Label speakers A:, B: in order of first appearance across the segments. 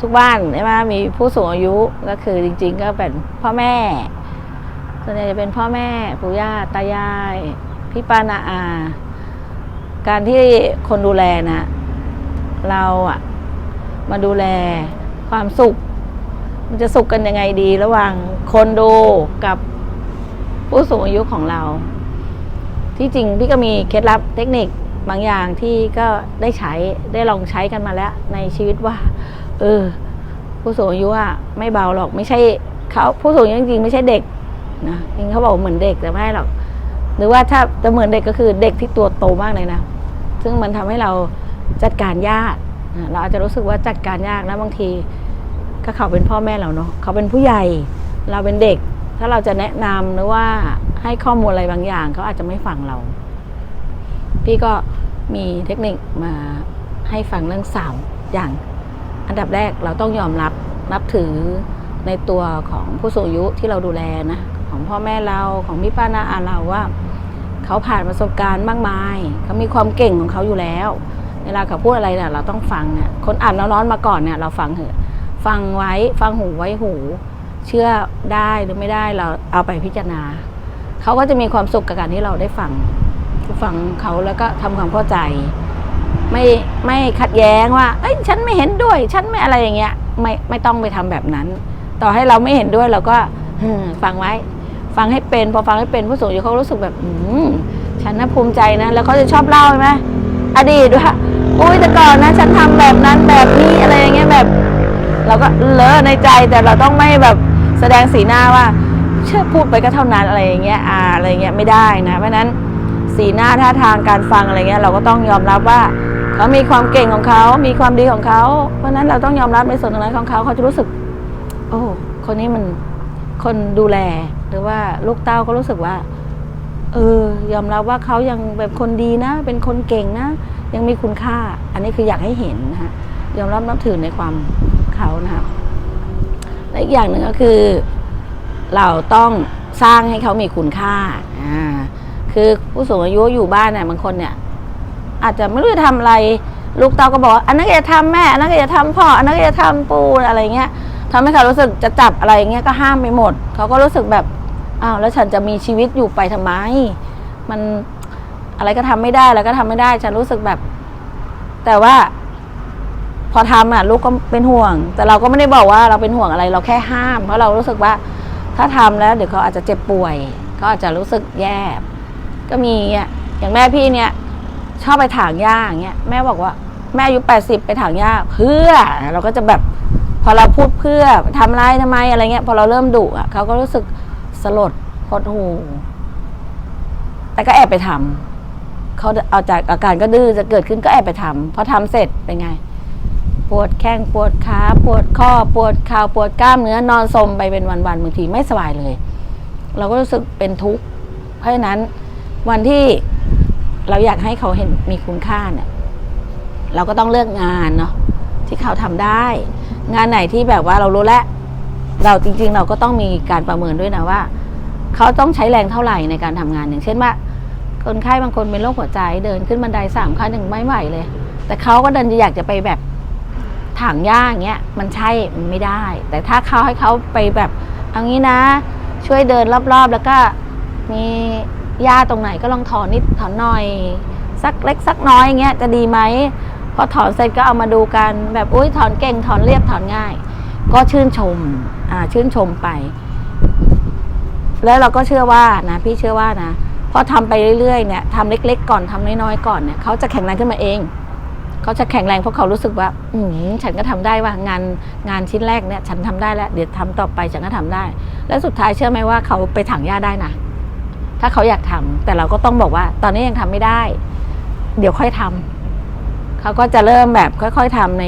A: ทุกบ้านใช่ไหมมีผู้สูงอายุก็คือจริง ๆ ก็เป็นพ่อแม่ส่วนใหญ่จะเป็นพ่อแม่ปู่ย่าตายายพี่ป้านาอา การที่คนดูแลนะเราอะมาดูแลความสุข มันจะสุขกันยังไงดี ระหว่างคนดูกับผู้สูงอายุของเรา ที่จริงพี่ก็มีเคล็ดลับเทคนิคบางอย่างที่ก็ได้ใช้ได้ลองใช้กันมาแล้วในชีวิตว่า เออ ผู้สูงอายุอะไม่เบาหรอกไม่ใช่เขาผู้สูงอายุจริงๆไม่ใช่เด็กนะจริงเขาบอกเหมือนเด็กแต่ไม่หรอก หรือว่าถ้าจะเหมือนเด็กก็คือเด็กที่ตัวโตมากเลยนะซึ่งมันทำให้เราจัดการยากนะเราอาจจะรู้สึกว่าจัดการยากนะบางที ก็เขาเป็นพ่อแม่เราเนาะเขาเป็นผู้ใหญ่ เราเป็นเด็ก ถ้าเราจะแนะนำหรือว่าให้ข้อมูลอะไรบางอย่างเขาอาจจะไม่ฟังเรา พี่ก็มีเทคนิคมาให้ฟังเรื่องสามอย่าง อันดับแรกเราต้องยอมรับนับถือในตัวของผู้สูงอายุที่เราดูแลนะ ของพ่อแม่เราของพี่ป้าน้าอาเราว่า เขาผ่านประสบการณ์มากมาย เขามีความเก่งของเขาอยู่แล้ว เวลาเขาพูดอะไรเนี่ยเราต้องฟังเนี่ยคนอ่านร้อนๆมาก่อนเนี่ยเราฟังเถอะฟังไว้ฟังหูไว้หู เชื่อได้หรือไม่ได้เราเอาไปพิจารณา เขาก็จะมีความสุขกับการที่เราได้ฟังฟังเขาแล้วก็ทำความเข้าใจ ไม่ไม่ขัดแย้งว่า เอ้ยฉันไม่เห็นด้วย ฉันไม่อะไรอย่างเงี้ย ไม่ไม่ต้องไปทำแบบนั้น ต่อให้เราไม่เห็นด้วยเราก็ฟังไว้ ฟังให้เป็น พอฟังให้เป็นผู้สูงอายุเขารู้สึกแบบอืมฉันน่าภูมิใจนะ แล้วเขาจะชอบเล่าใช่ไหมอดีตว่าอุ้ยแต่ก่อนนะ ฉันทำแบบนั้นแบบนี้อะไรอย่างเงี้ยแบบ เราก็เลอะในใจแต่เราต้องไม่แบบแสดงสีหน้าว่า เชื่อพูดไปก็เท่านั้นอะไรอย่างเงี้ยอ่าอะไรเงี้ยไม่ได้นะเพราะนั้นสีหน้าท่าทางการฟังอะไรเงี้ยเราก็ต้องยอมรับว่า เขามีความเก่งของเขา มีความดีของเขา เพราะนั้นเราต้องยอมรับในส่วนตรงนั้นของเขาเขาจะรู้สึก โอ้คนนี้มันคนดูแล หรือว่าลูกเต้าก็รู้สึกว่า เออยอมรับว่าเขายังเป็นคนดีนะ เป็นคนเก่งนะ ยังมีคุณค่า อันนี้คืออยากให้เห็นนะฮะยอมรับนับถือในความเขานะครับและอีกอย่างหนึ่งก็คือ เราต้องสร้างให้เขามีคุณค่าอ่าคือผู้สูงอายุอยู่บ้านเนี่ยบางคนเนี่ย อาจจะไม่รู้จะทำอะไร ลูกเต้าก็บอกว่าอันนั้นก็จะทำแม่ อันนั้นก็จะทำพ่อ อันนั้นก็จะทำปูอะไรเงี้ยทำให้เขารู้สึกจะจับอะไรเงี้ยก็ห้ามไปหมด เขาก็รู้สึกแบบอ้าวแล้วฉันจะมีชีวิตอยู่ไปทำไม มันอะไรก็ทำไม่ได้แล้วก็ทำไม่ได้ ฉันรู้สึกแบบ แต่ว่า พอทำอะ ลูกก็เป็นห่วง แต่เราก็ไม่ได้บอกว่าเราเป็นห่วงอะไร เราแค่ห้าม เพราะเรารู้สึกว่า ถ้าทำแล้วเดี๋ยวเขาอาจจะเจ็บป่วยเขาอาจจะรู้สึกแย่ ก็มีอะอย่างแม่พี่เนี่ย ชอบไปถางหญ้าอย่างเงี้ยแม่บอกว่าแม่อายุแปดสิบไปถางหญ้าเพื่อ เราก็จะแบบพอเราพูดเพื่อทำไรทำไมอะไรเงี้ย พอเราเริ่มดุอะเขาก็รู้สึกสลดหดหูแต่ก็แอบไปทำเขาเอาจากอาการก็ดื้อจะเกิดขึ้นก็แอบไปทำพอทำเสร็จเป็นไง ปวดแข้งปวดขาปวดข้อปวดข่าปวดกล้ามเนื้อนอนสมไปเป็นวันๆบางทีไม่สบายเลย เราก็รู้สึกเป็นทุกข์เพราะฉะนั้นวันที่ เราอยากให้เขาเห็นมีคุณค่าเนี่ย เราก็ต้องเลือกงานเนาะที่เขาทำได้ งานไหนที่แบบว่าเรารู้แล้วเราจริง ๆ เราก็ต้องมีการประเมินด้วยนะว่า เขาต้องใช้แรงเท่าไหร่ในการทำงานอย่างเช่นว่าคนไข้บางคนเป็นโรคหัวใจเดินขึ้นบันไดสามขั้นยังไม่ไหวเลย แต่เขาก็เดินอยากจะไปแบบถางหญ้าอย่างเงี้ยมันใช่มันไม่ได้ แต่ถ้าเขาให้เขาไปแบบเอางี้นะ ช่วยเดินรอบๆ แล้วก็มี หญ้าตรงไหนก็ลองถอนนิดถอนหน่อย สักเล็กสักน้อยอย่างเงี้ยจะดีไหมพอถอนเสร็จก็เอามาดูกัน แบบอุ้ยถอนเก่งถอนเรียบถอนง่าย ก็ชื่นชมอ่าชื่นชมไป แล้วเราก็เชื่อว่านะ พี่เชื่อว่านะพอทำไปเรื่อยๆเนี่ยทำเล็ก ๆ ก่อนทำน้อยๆก่อนเนี่ยเขาจะแข็งแรงขึ้นมาเองเขาจะแข็งแรงเพราะเขารู้สึกว่า อืมฉันก็ทำได้ว่างานงานชิ้นแรกเนี่ย ฉันทำได้แล้ว เดี๋ยวทำต่อไปฉันก็ทำได้ แล้วสุดท้ายเชื่อไหมว่าเขาไปถังหญ้าได้นะ ถ้าเขาอยากทำแต่เราก็ต้องบอกว่า ตอนนี้ยังทำไม่ได้ เดี๋ยวค่อยทำเขาก็จะเริ่มแบบค่อย ๆทำใน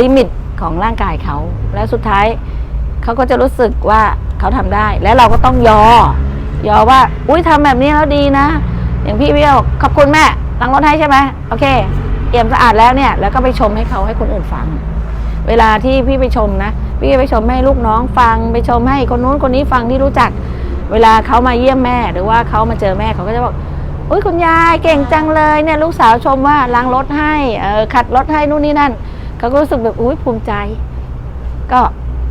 A: ลิมิตของร่างกายเขา แล้วสุดท้ายเขาก็จะรู้สึกว่าเขาทำได้ และเราก็ต้องยอยอว่า อุ้ยทำแบบนี้แล้วดีนะ อย่างพี่พี่บอกขอบคุณแม่ล้างรถให้ใช่ไหมโอเคเอี่ยมสะอาดแล้วเนี่ย แล้วก็ไปชมให้เขาให้คนอื่นฟัง เวลาที่พี่ไปชมนะ พี่ไปชมให้ลูกน้องฟัง ไปชมให้คนนู้นคนนี้ฟังที่รู้จัก เวลาเขามาเยี่ยมแม่หรือว่าเขามาเจอแม่เขาก็จะบอกอุ้ยคุณยายเก่งจังเลยเนี่ยลูกสาวชมว่าล้างรถให้เออขัดรถให้นู่นนี่นั่นเขาก็รู้สึกแบบอุ้ยภูมิใจ ก็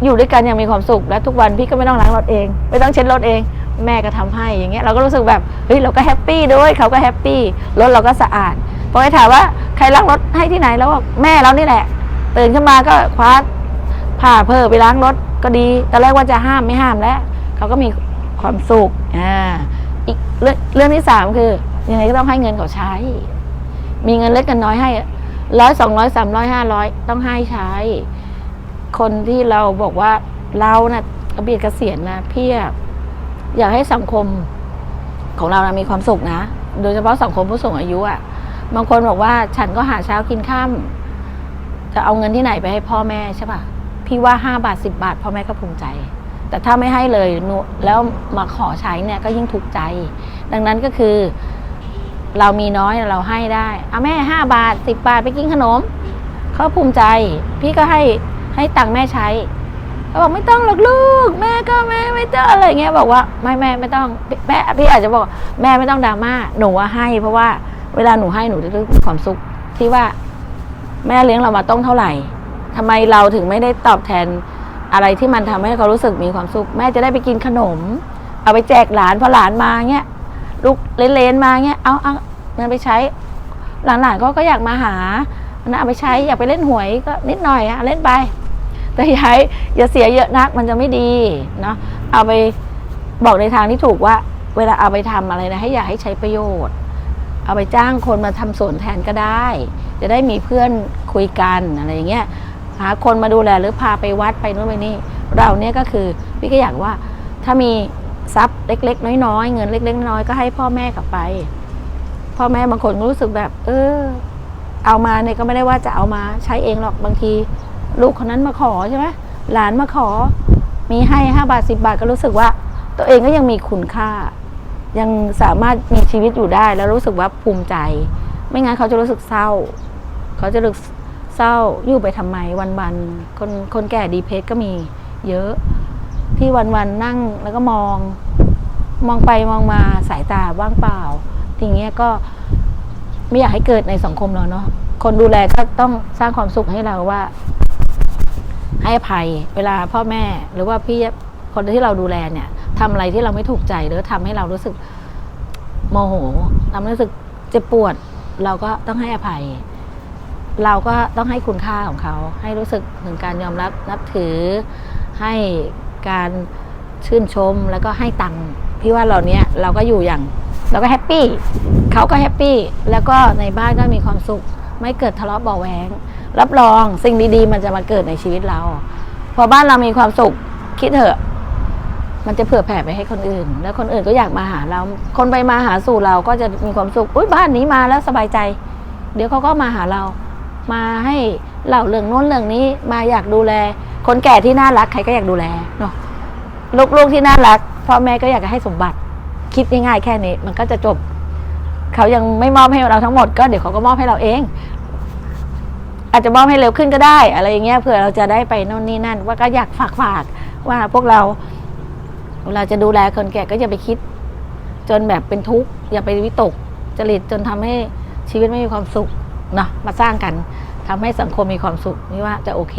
A: อยู่ด้วยกันอย่างมีความสุขและทุกวันพี่ก็ไม่ต้องล้างรถเอง ไม่ต้องเช็ดรถเอง แม่ก็ทำให้อย่างเงี้ยเราก็รู้สึกแบบเฮ้ยเราก็แฮปปี้ด้วยเขาก็แฮปปี้รถเราก็สะอาดพอไปถามว่าใครล้างรถให้ที่ไหนแล้วบอกแม่เรานี่แหละ ตื่นขึ้นมาก็คว้าผ้าเพิ่ไปล้างรถก็ดีตอนแรกว่าจะห้ามไม่ห้ามแล้วเขาก็มี ความสุขอ่าอีกเรื่องเรื่องที่สามคือยังไงก็ต้องให้เงินเขาใช้ มีเงินเล็กเงินน้อยให้ร้อยสองร้อยสามร้อยห้าร้อยต้องให้ใช้ คนที่เราบอกว่าเรานะ่ะกระเบียดเกษียณนะพี่อะอยากให้สังคมของเรานะมีความสุขนะ โดยเฉพาะสังคมผู้สูงอายุอะ่ะบางคนบอกว่าฉันก็หาเช้ากินข้ามจะเอาเงินที่ไหนไปให้พ่อแม่ใช่ปะพี่ว่าห้าบาทสิบบาทพ่อแม่ก็ภูมิใจ แต่ถ้าไม่ให้เลยหนูแล้วมาขอใช้เนี่ยก็ยิ่งทุกข์ใจ ดังนั้นก็คือ เรามีน้อยเราให้ได้เอาแม่ห้าบาทสิบบาทไปกินขนมเขาภูมิใจ พี่ก็ให้ให้ตังค์แม่ใช้เขาบอกไม่ต้องหรอกลูก แม่ก็แม่ไม่ต้องอะไรเงี้ยบอกว่าไม่แม่ไม่ต้องแม่พี่อาจจะบอก แม่ไม่ต้องดราม่าหนูว่าให้ เพราะว่าเวลาหนูให้หนูจะรู้ความสุขที่ว่า แม่เลี้ยงเรามาต้องเท่าไหร่ทำไมเราถึงไม่ได้ตอบแทน อะไรที่มันทำให้เขารู้สึกมีความสุข แม่จะได้ไปกินขนม เอาไปแจกหลานพอหลานมาเงี้ยลูกเลนๆมาเงี้ยเอาเอาเงินไปใช้ หลานๆก็ก็อยากมาหานะเอาไปใช้อยากไปเล่นหวยก็นิดหน่อยอะเล่นไป แต่อย่าให้อย่าเสียเยอะนักมันจะไม่ดีเนาะเอาไปบอกในทางที่ถูกว่า เวลาเอาไปทำอะไรนะให้อย่าให้ใช้ประโยชน์ เอาไปจ้างคนมาทำสวนแทนก็ได้ จะได้มีเพื่อนคุยกันอะไรเงี้ย หาคนมาดูแลหรือพาไปวัดไปนู่นไปนี่ เราเนี่ยก็คือพี่ก็อยากว่าถ้ามีทรัพย์เล็ก ๆ น้อยๆเงินเล็ก ๆ น้อยๆก็ให้พ่อแม่กลับไป พ่อแม่บางคนก็รู้สึกแบบ เออ เอามาเนี่ยก็ไม่ได้ว่าจะเอามาใช้เองหรอกบางที ลูกคนนั้นมาขอใช่ไหมหลานมาขอ มีให้ห้าบาทสิบาทก็รู้สึกว่า ตัวเองก็ยังมีคุณค่า ยังสามารถมีชีวิตอยู่ได้แล้วรู้สึกว่าภูมิใจ ไม่งั้นเขาจะรู้สึกเศร้า เขาจะรู้สึก เศร้าอยู่ไปทำไมวันๆคนคนแก่ดีเพสก็มีเยอะ ที่วันๆนั่งแล้วก็มอง มองไปมองมาสายตาว่างเปล่าทีเงี้ยก็ไม่อยากให้เกิดในสังคมเราเนาะคนดูแลก็ต้องสร้างความสุขให้เราว่า ให้อภัยเวลาพ่อแม่หรือว่าพี่คนที่เราดูแลเนี่ยทำอะไรที่เราไม่ถูกใจหรือทำให้เรารู้สึกโมโหทำให้รู้สึกเจ็บปวด เราก็ต้องให้อภัย เราก็ต้องให้คุณค่าของเขา ให้รู้สึกถึงการยอมรับนับถือ ให้การชื่นชมแล้วก็ให้ตังค์พี่ว่าเราเนี้ยเราก็อยู่อย่าง เราก็แฮปปี้เขาก็แฮปปี้แล้วก็ในบ้านก็มีความสุข ไม่เกิดทะเลาะเบาะแวงรับรองสิ่งดีๆ มันจะมาเกิดในชีวิตเรา พอบ้านเรามีความสุขคิดเถอะมันจะเผื่อแผ่ไปให้คนอื่น แล้วคนอื่นก็อยากมาหาเรา คนไปมาหาสู่เราก็จะมีความสุข อุ้ยบ้านนี้มาแล้วสบายใจ เดี๋ยวเขาก็มาหาเรา มาให้เล่าเรื่องโน้นเรื่องนี้มาอยากดูแล คนแก่ที่น่ารักใครก็อยากดูแลเนาะลูกๆที่น่ารักพ่อแม่ก็อยากจะให้สมบัติ คิดง่ายๆแค่นี้ มันก็จะจบ เขายังไม่มอบให้เราทั้งหมดก็เดี๋ยวเขาก็มอบให้เราเอง อาจจะมอบให้เร็วขึ้นก็ได้ อะไรอย่างเงี้ยเผื่อเราจะได้ไปโน่นนี่นั่น ว่าก็อยากฝากฝากว่าพวกเราเวลาจะดูแลคนแก่ก็อย่าไปคิด จนแบบเป็นทุกข์อย่าไปวิตกจริตจนทำให้ชีวิตไม่มีความสุข เนาะมาสร้างกันทำให้สังคมมีความสุขนี่ว่าจะโอเค